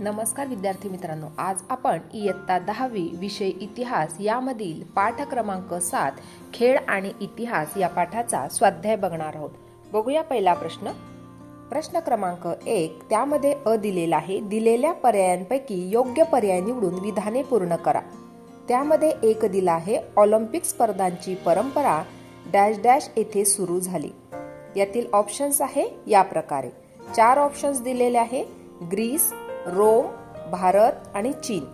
नमस्कार विद्यार्थी मित्रांनो आज आपण इयत्ता दहावी विषय इतिहास यामधील पाठ क्रमांक सात खेळ आणि इतिहास या पाठाचा स्वाध्याय बघणार आहोत. बघूया पहिला प्रश्न. प्रश्न क्रमांक एक त्यामध्ये अ दिलेला आहे दिलेल्या पर्यायांपैकी योग्य पर्याय निवडून विधाने पूर्ण करा. त्यामध्ये एक दिला आहे ऑलिम्पिक स्पर्धांची परंपरा डॅश डॅश येथे सुरू झाली. यातील ऑप्शन्स आहे या प्रकारे. चार ऑप्शन्स दिलेले आहे ग्रीस रोम भारत आणि चीन.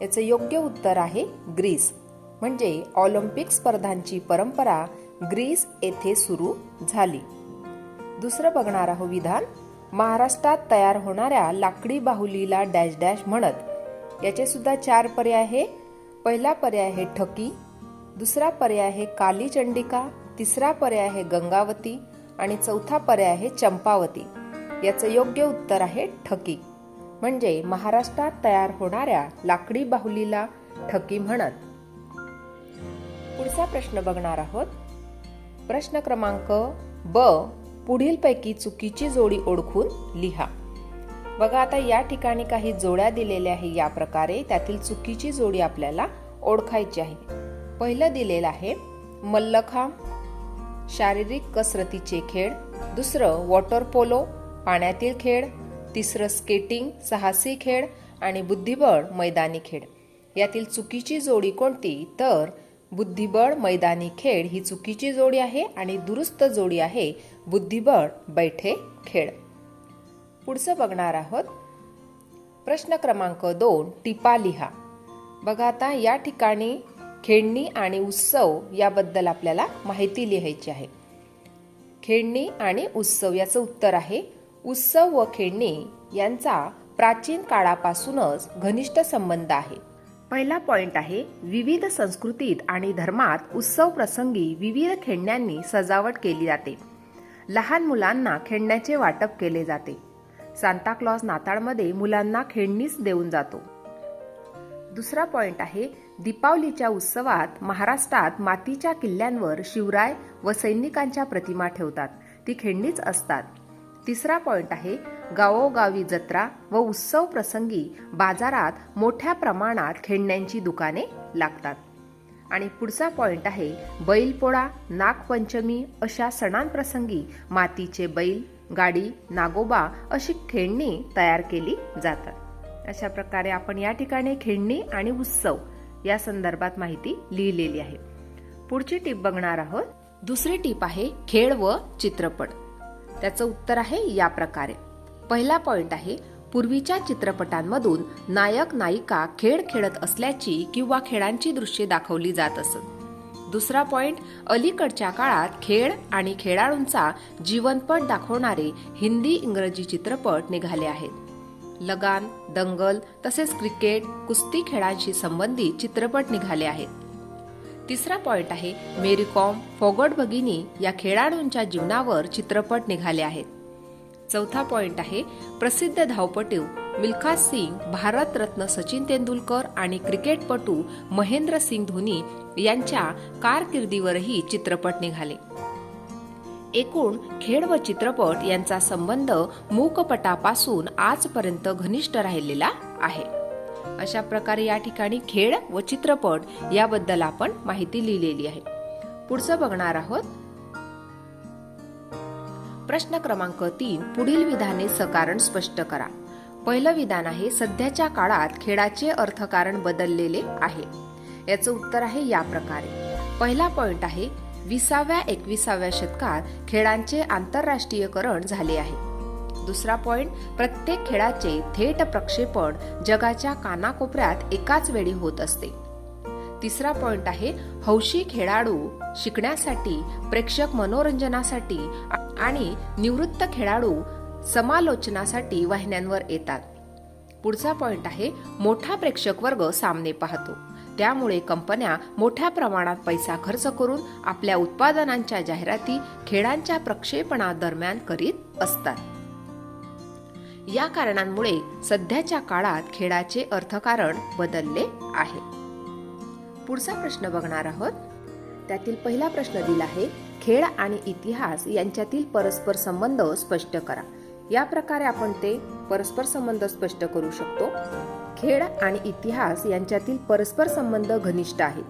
याचं योग्य उत्तर आहे ग्रीस. म्हणजे ऑलिम्पिक स्पर्धांची परंपरा ग्रीस येथे सुरू झाली. दुसरं बघणार आहो विधान. महाराष्ट्रात तयार होणाऱ्या लाकडी बाहुलीला डॅश डॅश म्हणत. याचे सुद्धा चार पर्याय आहे पहिला पर्याय आहे ठकी. दुसरा पर्याय आहे काली चंडिका. तिसरा पर्याय आहे गंगावती. आणि चौथा पर्याय आहे चंपावती. याचं योग्य उत्तर आहे ठकी. म्हणजे महाराष्ट्रात तयार होणाऱ्या लाकडी बाहुलीला ठकी म्हणत. पुढचा प्रश्न बघणार आहोत. प्रश्न क्रमांक ब पुढीलपैकी चुकीची जोडी ओळखून लिहा. बघा आता या ठिकाणी काही जोड्या दिलेल्या आहे या प्रकारे त्यातील चुकीची जोडी आपल्याला ओळखायची आहे. पहिलं दिलेलं आहे मल्लखांब शारीरिक कसरतीचे खेळ दुसरं वॉटर पोलो पाण्यातील खेळ तिसरं स्केटिंग साहसी खेळ आणि बुद्धिबळ मैदानी खेळ. यातील चुकीची जोडी कोणती? तर बुद्धिबळ मैदानी खेळ ही चुकीची जोडी आहे आणि दुरुस्त जोडी आहे बुद्धिबळ बैठे खेळ. पुढचं बघणार आहोत. प्रश्न क्रमांक दोन टिपा लिहा. बघा आता या ठिकाणी खेळणी आणि उत्सव याबद्दल आपल्याला माहिती लिहायची आहे. खेळणी आणि उत्सव याचं उत्तर आहे उत्सव व खेळणे यांचा प्राचीन काळापासूनच घनिष्ठ संबंध आहे. पहिला पॉइंट आहे विविध संस्कृतीत आणि धर्मात उत्सव प्रसंगी विविध खेळण्यांनी सजावट केली जाते. लहान मुलांना खेळण्याचे वाटप केले जाते. सांताक्लॉज नाताळमध्ये मुलांना खेळणीच देऊन जातो. दुसरा पॉइंट आहे दीपावलीच्या उत्सवात महाराष्ट्रात मातीच्या किल्ल्यांवर शिवराय व सैनिकांच्या प्रतिमा ठेवतात. ती खेळणीच असतात. तिसरा पॉइंट आहे गावोगावी जत्रा व उत्सव प्रसंगी बाजारात मोठ्या प्रमाणात खेळण्यांची दुकाने लागतात. आणि पुढचा पॉइंट आहे बैलपोळा नागपंचमी अशा सणांप्रसंगी मातीचे बैल गाडी नागोबा अशी खेळणी तयार केली जातात. अशा प्रकारे आपण या ठिकाणी खेळणी आणि उत्सव या संदर्भात माहिती लिहिलेली आहे. पुढची टीप बघणार आहोत. दुसरी टीप आहे खेळ व चित्रपट. त्याचं उत्तर आहे या प्रकारे. पहिला पॉइंट आहे पूर्वीच्या चित्रपटांमधून नायक नायिका खेळ खेळत असल्याची किंवा खेळांची दृश्ये दाखवली जात असत. दुसरा पॉइंट अलीकडच्या काळात खेळ आणि खेळाडूंचा जीवनपट दाखवणारे हिंदी इंग्रजी चित्रपट निघाले आहेत. लगान दंगल तसेच क्रिकेट कुस्ती खेळांशी संबंधित चित्रपट निघाले आहेत. तिसरा पॉइंट आहे मेरी कॉम फोगट भगिनी या खेळाडूंच्या जीवनावर चित्रपट निघाले आहेत. चौथा पॉइंट आहे प्रसिद्ध धावपटू मिल्खा सिंग भारतरत्न सचिन तेंडुलकर आणि क्रिकेटपटू महेंद्र सिंग धोनी यांच्या कारकिर्दीवरही चित्रपट निघाले. एकूण खेळ व चित्रपट यांचा संबंध मूकपटापासून आजपर्यंत घनिष्ठ राहिलेला आहे. अशा प्रकारे या ठिकाणी खेळ व चित्रपट याबद्दल आपण माहिती लिहिलेली आहे. पुढचं बघणार आहोत. प्रश्न क्रमांक तीन पुढील विधाने सकारण स्पष्ट करा. पहिलं विधान आहे सध्याच्या काळात खेळाचे अर्थकारण बदललेले आहे. याचं उत्तर आहे या प्रकारे. पहिला पॉइंट आहे विसाव्या एकविसाव्या शतकात खेळांचे आंतरराष्ट्रीयकरण झाले आहे. दुसरा पॉइंट प्रत्येक खेळाचे थेट प्रक्षेपण जगाच्या कानाकोपऱ्यात एकाच वेळी होत असते. तिसरा पॉइंट आहे हौशी खेळाडू शिकण्यासाठी प्रेक्षक मनोरंजनासाठी आणि निवृत्त खेळाडू समालोचनासाठी वाहिन्यांवर येतात. पुढचा पॉइंट आहे मोठा प्रेक्षक वर्ग सामने पाहतो. त्यामुळे कंपन्या मोठ्या प्रमाणात पैसा खर्च करून आपल्या उत्पादनांच्या जाहिराती खेळांच्या प्रक्षेपणादरम्यान करीत असतात. या कारणांमुळे सध्याच्या काळात खेळाचे अर्थकारण बदलले आहे. पुढचा प्रश्न बघणार आहोत. त्यातील पहिला प्रश्न दिला आहे खेळ आणि इतिहास यांच्यातील परस्पर संबंध स्पष्ट करा. या प्रकारे आपण ते परस्पर संबंध स्पष्ट करू शकतो. खेळ आणि इतिहास यांच्यातील परस्पर संबंध घनिष्ठ आहेत.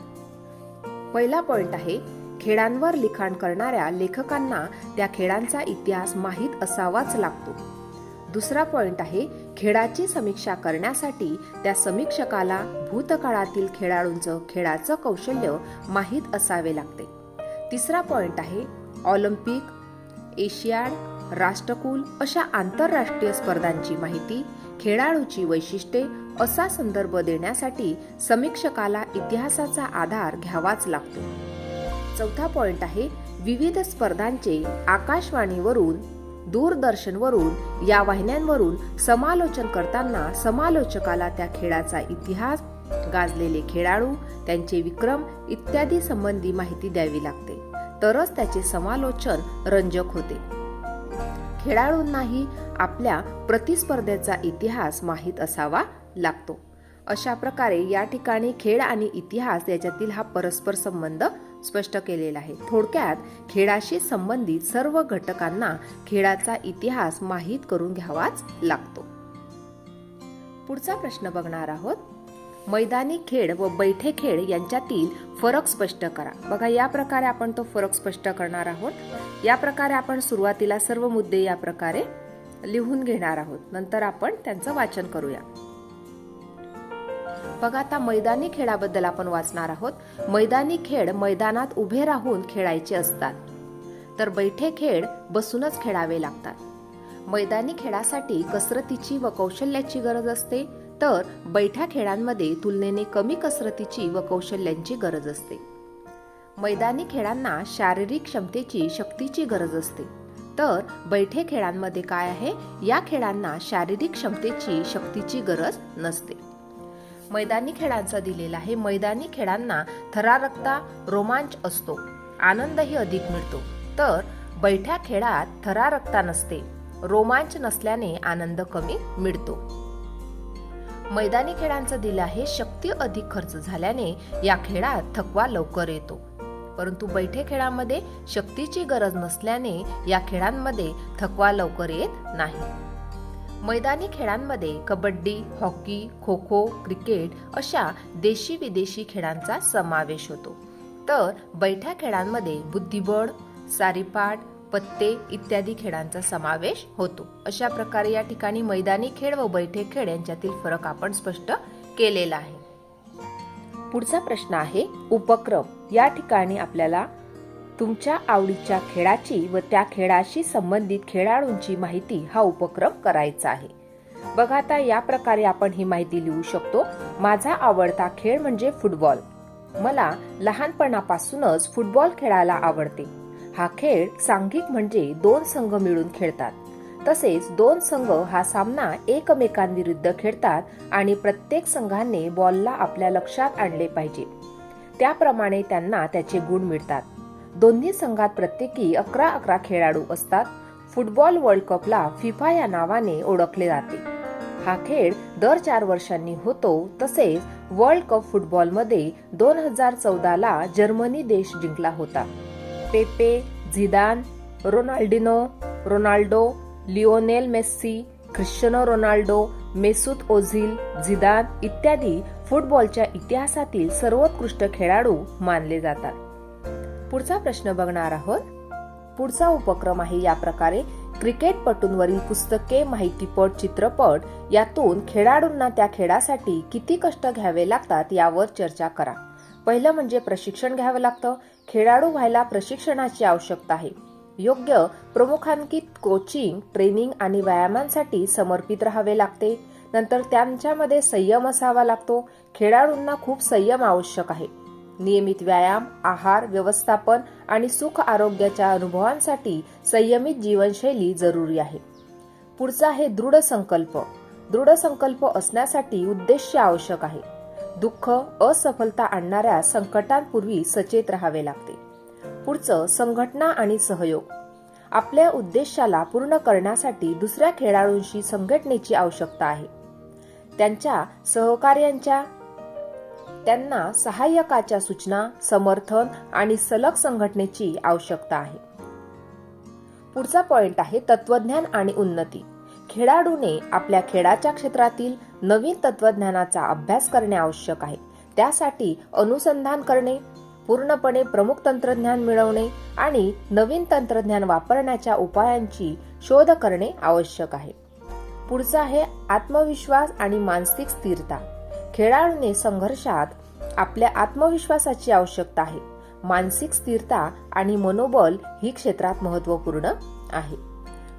पहिला पॉइंट आहे खेळांवर लिखाण करणाऱ्या लेखकांना त्या खेळांचा इतिहास माहीत असावाच लागतो. दुसरा पॉइंट आहे खेळाची समीक्षा करण्यासाठी त्या समीक्षकाला भूतकाळातील खेळाडूंचं खेळाचं कौशल्य माहीत असावे लागते. तिसरा पॉइंट आहे ऑलिम्पिक एशियाड राष्ट्रकुल अशा आंतरराष्ट्रीय स्पर्धांची माहिती खेळाडूची वैशिष्ट्ये असा संदर्भ देण्यासाठी समीक्षकाला इतिहासाचा आधार घ्यावाच लागतो. चौथा पॉइंट आहे विविध स्पर्धांचे आकाशवाणीवरून दूरदर्शनवरून या वाहिन्यांवरून समालोचन करताना समालोचकाला त्या खेळाचा इतिहास गाजलेले खेळाडू त्यांचे विक्रम इत्यादी संबंधी माहिती द्यावी लागते. तरच त्याचे समालोचन रंजक होते. खेळाडूंनाही आपल्या प्रतिस्पर्धेचा इतिहास माहीत असावा लागतो. अशा प्रकारे या ठिकाणी खेळ आणि इतिहास याच्यातील हा परस्पर संबंध स्पष्ट केलेला आहे. थोडक्यात खेळाशी संबंधित सर्व घटकांना खेळाचा इतिहास माहीत करून घ्यावाच लागतो. पुढचा प्रश्न बघणार आहोत. मैदानी खेळ व बैठे खेळ यांच्यातील फरक स्पष्ट करा. बघा या प्रकारे आपण तो फरक स्पष्ट करणार आहोत. या प्रकारे आपण सुरुवातीला सर्व मुद्दे या प्रकारे लिहून घेणार आहोत. नंतर आपण त्यांचं वाचन करूया. बघा आता मैदानी खेळाबद्दल आपण वाचणार आहोत. मैदानी खेळ मैदानात उभे राहून खेळायचे असतात. तर बैठे खेळ बसूनच खेळावे लागतात. मैदानी खेळासाठी कसरतीची व कौशल्याची गरज असते. तर बैठ्या खेळांमध्ये तुलनेने कमी कसरतीची व कौशल्यांची गरज असते. मैदानी खेळांना शारीरिक क्षमतेची शक्तीची गरज असते. तर बैठे खेळांमध्ये काय आहे? या खेळांना शारीरिक क्षमतेची शक्तीची गरज नसते. मैदानी खेळांचा दिलेला आहे. मैदानी खेळांना थरारकता रोमांच असतो. आनंदही अधिक मिळतो. तर बैठ्या खेळात थरारकता नसते. रोमांच नसल्याने आनंद कमी मिळतो. मैदानी खेळांचं दिलं आहे. शक्ती अधिक खर्च झाल्याने या खेळात थकवा लवकर येतो. परंतु बैठे खेळामध्ये शक्तीची गरज नसल्याने या खेळांमध्ये थकवा लवकर येत नाही. मैदानी खेळांमध्ये कबड्डी हॉकी खो खो क्रिकेट अशा देशी विदेशी खेळांचा समावेश होतो. तर बैठ्या खेळांमध्ये बुद्धिबळ सारीपाट पत्ते इत्यादी खेळांचा समावेश होतो. अशा प्रकारे या ठिकाणी मैदानी खेळ व बैठे खेळ यांच्यातील फरक आपण स्पष्ट केलेला आहे. पुढचा प्रश्न आहे उपक्रम. या ठिकाणी आपल्याला तुमच्या आवडीच्या खेळाची व त्या खेळाशी संबंधित खेळाडूंची माहिती हा उपक्रम करायचा आहे. बघा आता या प्रकारे आपण ही माहिती लिहू शकतो. माझा आवडता खेळ म्हणजे फुटबॉल. मला लहानपणापासूनच फुटबॉल खेळायला आवडते. हा खेळ सांघिक म्हणजे दोन संघ मिळून खेळतात. तसेच दोन संघ हा सामना एकमेकांविरुद्ध खेळतात आणि प्रत्येक संघाने बॉलला आपल्या लक्षात आणले पाहिजे. त्याप्रमाणे त्यांना त्याचे गुण मिळतात. दोन्ही संघात प्रत्येकी अकरा अकरा खेळाडू असतात. फुटबॉल वर्ल्ड कपला फिफा या नावाने ओळखले जाते. हा खेळ दर चार वर्षांनी होतो. तसेच वर्ल्ड कप फुटबॉलमध्ये दोन हजार चौदाला जर्मनी देश जिंकला होता. Pepe Zidane Ronaldinho Ronaldo Lionel Messi Cristiano Ronaldo Mesut Ozil Zidane इत्यादी फुटबॉलच्या इतिहासातील सर्वोत्कृष्ट खेळाडू मानले जातात. पुढचा प्रश्न बघणार आहोत. पुढचा उपक्रम आहे या प्रकारे क्रिकेटपटूंवरील पुस्तके माहितीपट चित्रपट यातून खेळाडूंना त्या खेळासाठी किती कष्ट घ्यावे लागतात यावर चर्चा करा. पहिलं म्हणजे प्रशिक्षण घ्यावं लागतं. खेळाडू व्हायला प्रशिक्षणाची आवश्यकता आहे. योग्य प्रमुखांकित कोचिंग ट्रेनिंग आणि व्यायामांसाठी समर्पित राहावे लागते. नंतर त्यांच्यामध्ये संयम असावा लागतो. खेळाडूंना खूप संयम आवश्यक आहे. नियमित व्यायाम आहार व्यवस्थापन आणि सुख आरोग्याच्या अनुभवांसाठी संयमित जीवनशैली जरुरी आहे. पुढचा आहे दृढ संकल्प. दृढ संकल्प असण्यासाठी उद्देश आवश्यक आहे. दुःख असफलता आणणाऱ्या संकटांपूर्वी सचेत राहावे लागते. पुढचं संघटना आणि सहयोग. आपल्या उद्देशाला पूर्ण करण्यासाठी दुसऱ्या खेळाडूंशी संघटनेची आवश्यकता आहे. त्यांच्या सहकार्यांच्या त्यांना सहाय्यकाच्या सूचना समर्थन आणि सलग संघटनेची आवश्यकता आहे. पुढचा पॉइंट आहे तत्वज्ञान आणि उन्नती. खेळाडूने आपल्या खेळाच्या क्षेत्रातील नवीन तत्वज्ञानाचा अभ्यास करणे आवश्यक आहे. त्यासाठी अनुसंधान करणे पूर्णपणे प्रमुख तंत्रज्ञान मिळवणे आणि नवीन तंत्रज्ञान वापरण्याच्या उपायांची शोध करणे आवश्यक आहे. पुढचं आहे आत्मविश्वास आणि मानसिक स्थिरता. खेळाडूने संघर्षात आपल्या आत्मविश्वासाची आवश्यकता आहे. मानसिक स्थिरता आणि मनोबल ही क्षेत्रात महत्त्वपूर्ण आहे.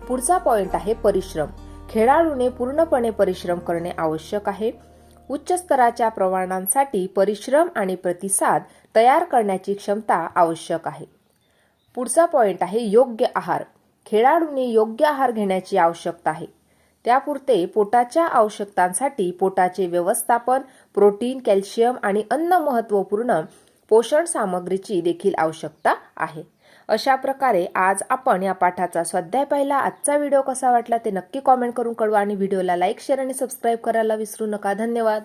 पुढचा पॉइंट आहे परिश्रम. खेळाडूने पूर्णपणे परिश्रम करणे आवश्यक आहे. उच्च स्तराच्या प्रमाणांसाठी परिश्रम आणि प्रतिसाद तयार करण्याची क्षमता आवश्यक आहे. पुढचा पॉइंट आहे योग्य आहार. खेळाडूने योग्य आहार घेण्याची आवश्यकता आहे. त्यापुरते पोटाच्या आवश्यकतांसाठी पोटाचे व्यवस्थापन प्रोटीन कॅल्शियम आणि अन्न महत्त्वपूर्ण पोषण सामग्रीची देखील आवश्यकता आहे. अशा प्रकारे आज आपण या पाठाचा स्वाध्याय पाहिला. आजचा व्हिडिओ कसा वाटला ते नक्की कॉमेंट करून कळवा आणि व्हिडिओला लाईक शेअर आणि सबस्क्राईब करायला विसरू नका. धन्यवाद.